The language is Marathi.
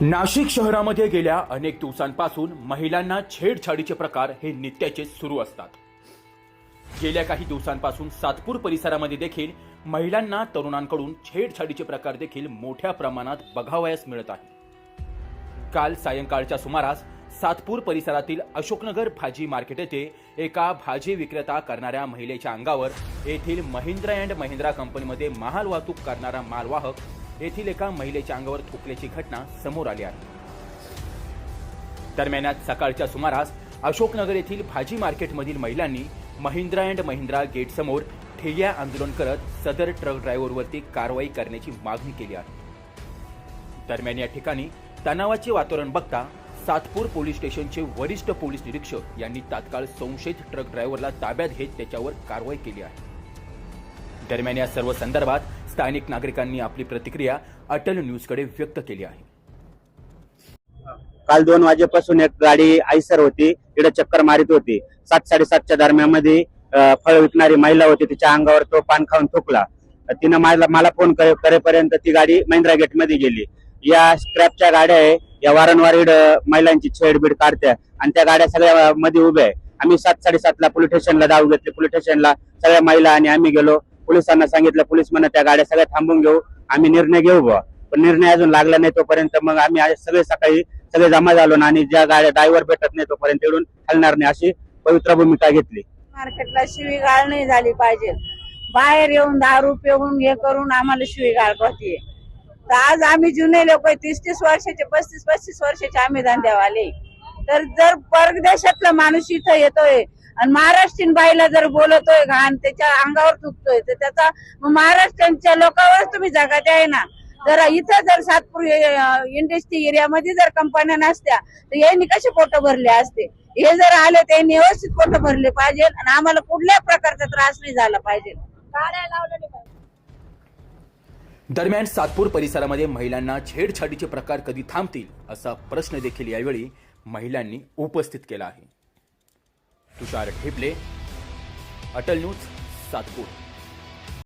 नाशिक शहरामध्ये गेल्या अनेक दिवसांपासून महिलांना छेडछाडीचे प्रकार हे नित्याचे सुरू असतात. गेल्या काही दिवसांपासून सातपूर परिसरामध्ये देखील महिलांना तरुणांकडून छेडछाडीचे प्रकार देखील मोठ्या प्रमाणात बघावयास मिळत आहे. काल सायंकाळच्या सुमारास सातपूर परिसरातील अशोकनगर भाजी मार्केट येथे एका भाजी विक्रेता करणाऱ्या महिलेच्या अंगावर येथील महिंद्रा अँड महिंद्रा कंपनीमध्ये माल वाहतूक करणारा मालवाहक येथील एका महिलेच्या अंगावर थुकल्याची घटना समोर आली आहे. दरम्यान आज सकाळच्या सुमारास अशोकनगर येथील भाजी मार्केटमधील महिलांनी महिंद्रा अँड महिंद्रा गेटसमोर ठिय्या आंदोलन करत सदर ट्रक ड्रायव्हरवरती कारवाई करण्याची मागणी केली आहे. दरम्यान या ठिकाणी तणावाचे वातावरण बघता सातपूर पोलीस स्टेशनचे वरिष्ठ पोलीस निरीक्षक यांनी तात्काळ संशयित ट्रक ड्रायव्हरला ताब्यात घेत त्याच्यावर कारवाई केली आहे. दरम्यान या सर्व संदर्भात स्थानिक नागरिकांनी आपली प्रतिक्रिया अटल न्यूजकडे व्यक्त केली आहे. काल दोन वाजेपासून एक गाडी आयसर होती तिकडे चक्कर मारित होती. सात साडेसातच्या दरम्यानमध्ये मध्ये फळ विकणारी महिला होती तिच्या अंगावर तो पान खाऊन थुकला. तिनं मला मला फोन करे- करेपर्यंत ती गाडी महिंद्रा गेटमध्ये गेली. या स्क्रॅपच्या गाड्या आहे या वारंवार महिलांची छेडबीड काढत्या आणि त्या गाड्या सगळ्या मध्ये उभ्या आहे. आम्ही सात साडेसातला पोलीस स्टेशनला धाव घेतली. पोलीस स्टेशनला सगळ्या महिला आणि आम्ही गेलो. पोलिसांना सांगितलं पोलीस म्हणा त्या गाड्या सगळ्या थांबून घेऊ आम्ही निर्णय घेऊ बुवा. पण निर्णय अजून लागला नाही तोपर्यंत मग आम्ही आज सगळे सकाळी सगळे जमा झालो ना आणि ज्या गाड्या ड्रायव्हर भेटत नाही तोपर्यंत येऊन हलणार नाही अशी पवित्र भूमिका घेतली. मार्केटला शिवीगाळ नाही झाली पाहिजे. बाहेर येऊन दारू पिऊन हे करून आम्हाला शिवीगाळ करते तर आज आम्ही जुने लोक तीस तीस वर्षाचे पस्तीस पस्तीस वर्षाचे आम्ही धंद्यावाले. तर जर परदेशातला माणूस इथं येतोय आणि महाराष्ट्रीयन बाईला जर बोलतोय घाण त्याच्या अंगावर चुकतोय तर त्याचा महाराष्ट्रांच्या लोकांवर तुम्ही जगात आहे ना. जर इथं जर सातपूर इंडस्ट्री एरियामध्ये जर कंपन्या नसत्या तर यांनी कसे पोट भरले असते? हे जर आले त्यांनी व्यवस्थित पोट भरले पाहिजे आणि आम्हाला कुठल्याही प्रकारचा त्रास नाही झाला पाहिजे. दरम्यान सातपूर परिसरामध्ये महिलांना छेडछाडीचे प्रकार कधी थांबतील असा प्रश्न देखील यावेळी महिलांनी उपस्थित केला आहे. तुषार ठेपले अटल न्यूज सातपूर.